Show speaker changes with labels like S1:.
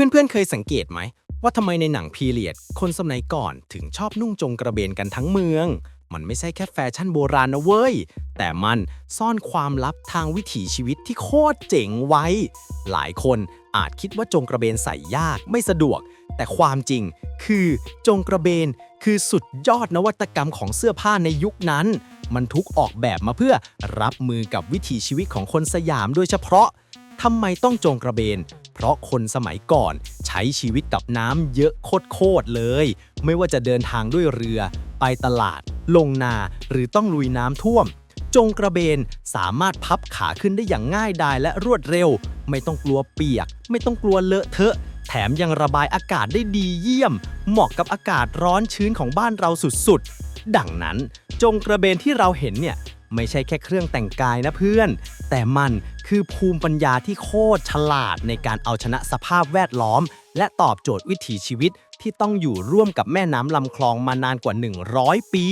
S1: พื่อนๆ เคยสังเกตไหม ว่าทำไมในหนังพีเรียด คนสมัยก่อนถึงชอบนุ่งจงกระเบนกันทั้งเมือง มันไม่ใช่แค่แฟชั่นโบราณนะเว้ย แต่มันซ่อนความลับทางวิถีชีวิตที่โคตรเจ๋งไว้ หลายคนอาจคิดว่าจงกระเบนใส่ยากไม่สะดวก แต่ความจริงคือจงกระเบนคือสุดยอดนวัตกรรมของเสื้อผ้าในยุคนั้น มันทุกออกแบบมาเพื่อรับมือกับวิถีชีวิตของคนสยามโดยเฉพาะทำไมต้องจงกระเบน เพราะคนสมัยก่อนใช้ชีวิตกับน้ำเยอะโคตรเลย ไม่ว่าจะเดินทางด้วยเรือ ไปตลาด ลงนา หรือต้องลุยน้ำท่วม จงกระเบนสามารถพับขาขึ้นได้อย่างง่ายดายและรวดเร็ว ไม่ต้องกลัวเปียก ไม่ต้องกลัวเลอะเทอะ แถมยังระบายอากาศได้ดีเยี่ยม เหมาะกับอากาศร้อนชื้นของบ้านเราสุดๆ ดังนั้น จงกระเบนที่เราเห็นเนี่ย ไม่ใช่แค่เครื่องแต่งกายนะเพื่อน แต่มันคือภูมิปัญญาที่โคตรฉลาดในการเอาชนะสภาพแวดล้อม และตอบโจทย์วิถีชีวิตที่ต้องอยู่ร่วมกับแม่น้ำลำคลองมานานกว่า 100 ปี